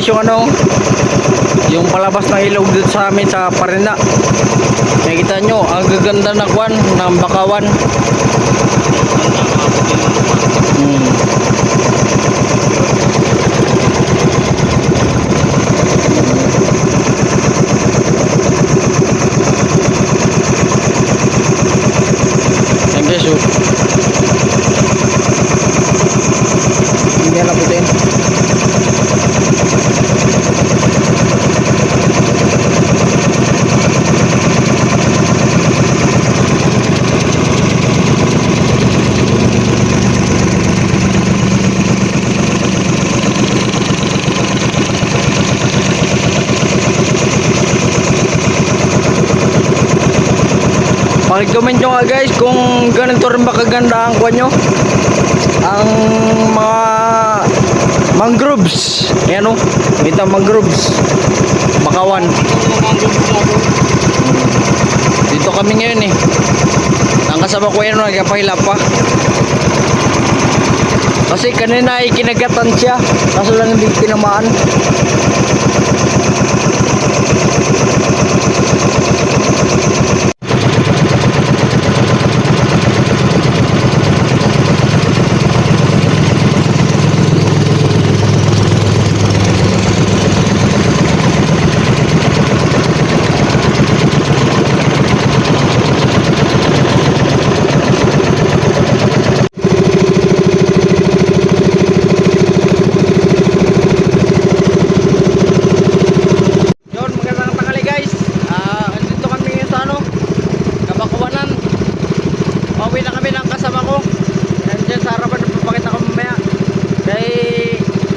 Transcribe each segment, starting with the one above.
guys yung ano, yung palabas ng ilog dito sa amin sa Parina. Nakikita nyo, ang gaganda na kwan ng bakawan. Hmm. Yan guys, oh. Hindi na putin. Pakicomment nyo nga guys kung ganito rin ba kaganda ang kwan nyo. Ang mga mangroves. Ayan o. Kita mangroves. Bakawan. Dito kami ngayon eh. Ang kasama ko yan nagpahilap pa. Kasi kanina ay kinagatan siya. Kaso lang hindi tinamaan. Yun, magandang tanghali guys. Ah, andito kami ngayon sa ano, Kabakuanan. Pauwi na kami ng kasama ko. Nandiyan sa harapan, papakita ko mamaya. Kay,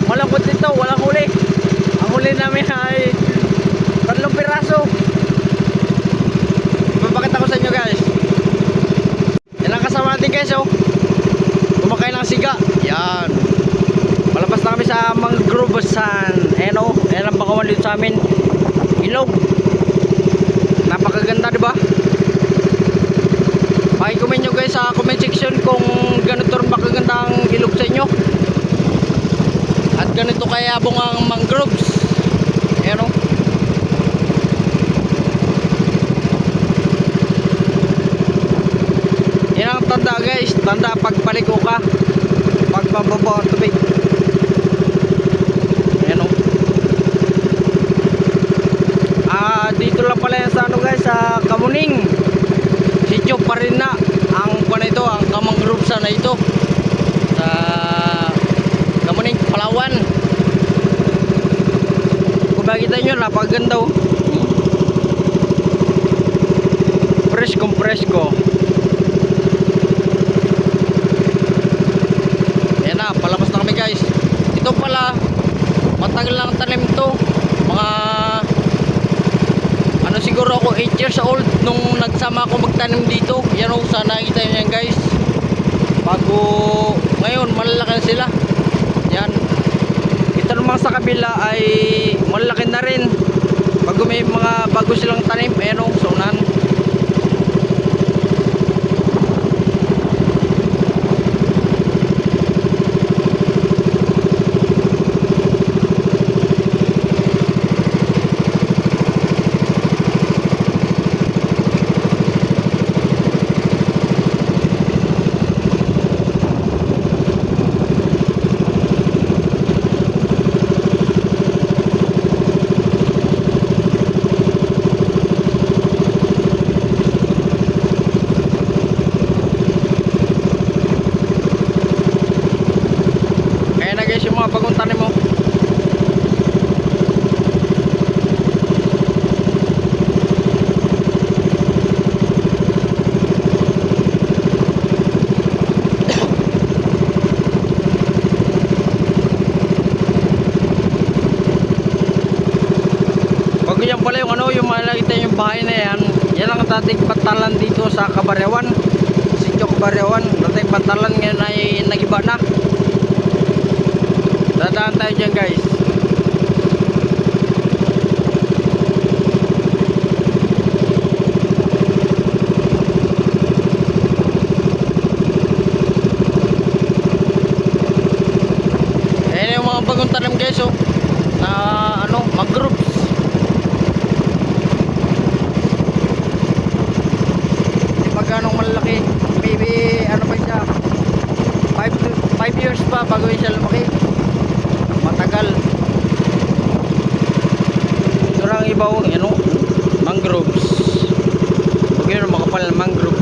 walang kut dito, walang huli. Ang huli namin ay tatlong piraso. Papakita ko sa inyo guys. Yan ang kasama natin guys oh. Kumakain ng siga. Yan. Palabas na kami sa Mangrovesan. Ayan o, ayan ang bakawan dito sa amin. Ilog. Napakaganda, di ba? Pakicomment nyo guys sa comment section kung ganito rin ba kaganda ang ilog sa inyo. At ganito kayabong ang mangroves. Ayan o. Yan ang tanda guys. Tanda pag paliko ka. Mababa ang tubig. Ayan o. Ah, dito lang pala yan sa ano guys, sa Kamuning. Sityo pa rin na ang kuan ito, ang Kamang Group sana ito. Sa Kamuning, Palawan. Kung makita nyo, napaganda oh. Preskong presko. Ayan na, palabas na kami guys. Ito pala, matagal lang tanim to. Mga ano siguro ako 8 years old nung nagsama ako magtanim dito. Yan o, sana nakita nyo yan guys. Bago ngayon, malalaki sila. Yan. Ito naman sa kabila ay malalaki na rin. Bago may mga bago silang tanim, ayan o, saunan. Kaya na guys yung mga bagong tanim mo. Bago yan pala yung ano, yung malakita yung bahay na yan, yan ang dating pantalan dito sa Kabaryawan. Sityo Kabaryawan, dating pantalan ngayon ay nagiba na. Dadaan tayo dyan guys. Ayan yung mga bagong tanim guys oh. na ano, mangroves. Hindi pa ganong malaki. Pa siya 5 to 5 years pa bago siya lumaki. Matagal. Lang ibaw, ano, mangroves. Yun makapal mangroves.